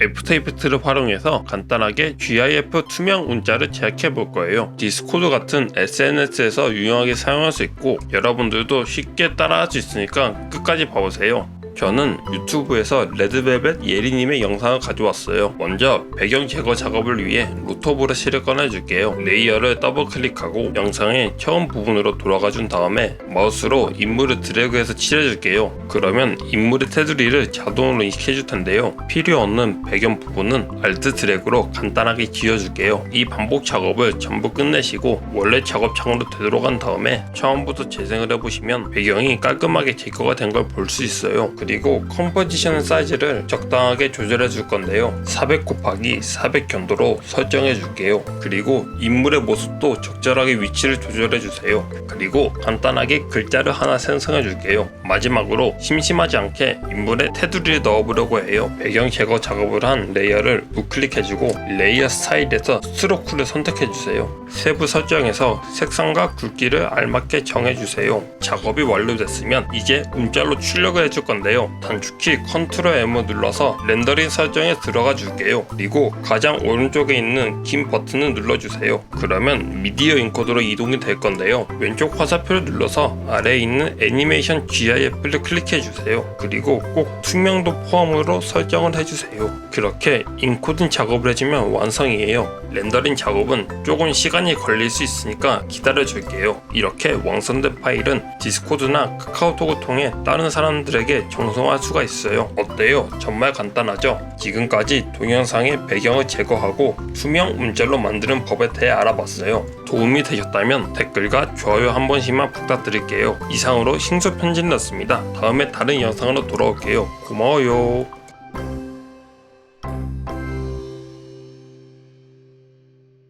애프터 이펙트를 활용해서 간단하게 GIF 투명 문자를 제작해 볼 거예요. 디스코드 같은 SNS에서 유용하게 사용할 수 있고 여러분들도 쉽게 따라할 수 있으니까 끝까지 봐보세요. 저는 유튜브에서 레드벨벳 예리님의 영상을 가져왔어요. 먼저 배경 제거 작업을 위해 루터 브러쉬를 꺼내줄게요. 레이어를 더블 클릭하고 영상의 처음 부분으로 돌아가 준 다음에 마우스로 인물을 드래그해서 칠해줄게요. 그러면 인물의 테두리를 자동으로 인식해줄 텐데요. 필요 없는 배경 부분은 알트 드래그로 간단하게 지워줄게요. 이 반복 작업을 전부 끝내시고 원래 작업창으로 되돌아간 다음에 처음부터 재생을 해보시면 배경이 깔끔하게 제거가 된 걸 볼 수 있어요. 그리고 컴포지션 사이즈를 적당하게 조절해 줄 건데요. 400 곱하기 400 견도로 설정해 줄게요. 그리고 인물의 모습도 적절하게 위치를 조절해 주세요. 그리고 간단하게 글자를 하나 생성해 줄게요. 마지막으로 심심하지 않게 인물의 테두리를 넣어보려고 해요. 배경 제거 작업을 한 레이어를 우클릭해 주고 레이어 스타일에서 스트로크를 선택해 주세요. 세부 설정에서 색상과 굵기를 알맞게 정해 주세요. 작업이 완료됐으면 이제 움짤로 출력을 해줄 건데요. 단축키 컨트롤 M을 눌러서 렌더링 설정에 들어가 줄게요. 그리고 가장 오른쪽에 있는 긴 버튼을 눌러주세요. 그러면 미디어 인코드로 이동이 될 건데요. 왼쪽 화살표를 눌러서 아래에 있는 애니메이션 GIF를 클릭해 주세요. 그리고 꼭 투명도 포함으로 설정을 해주세요. 그렇게 인코딩 작업을 해주면 완성이에요. 렌더링 작업은 조금 시간이 걸릴 수 있으니까 기다려 줄게요. 이렇게 완성된 파일은 디스코드나 카카오톡을 통해 다른 사람들에게 전송할 수가 있어요. 어때요? 정말 간단하죠? 지금까지 동영상의 배경을 제거하고 투명 문자로 만드는 법에 대해 알아봤어요. 도움이 되셨다면 댓글과 좋아요 한 번씩만 부탁드릴게요. 이상으로 싱수 편집이었습니다. 다음에 다른 영상으로 돌아올게요. 고마워요.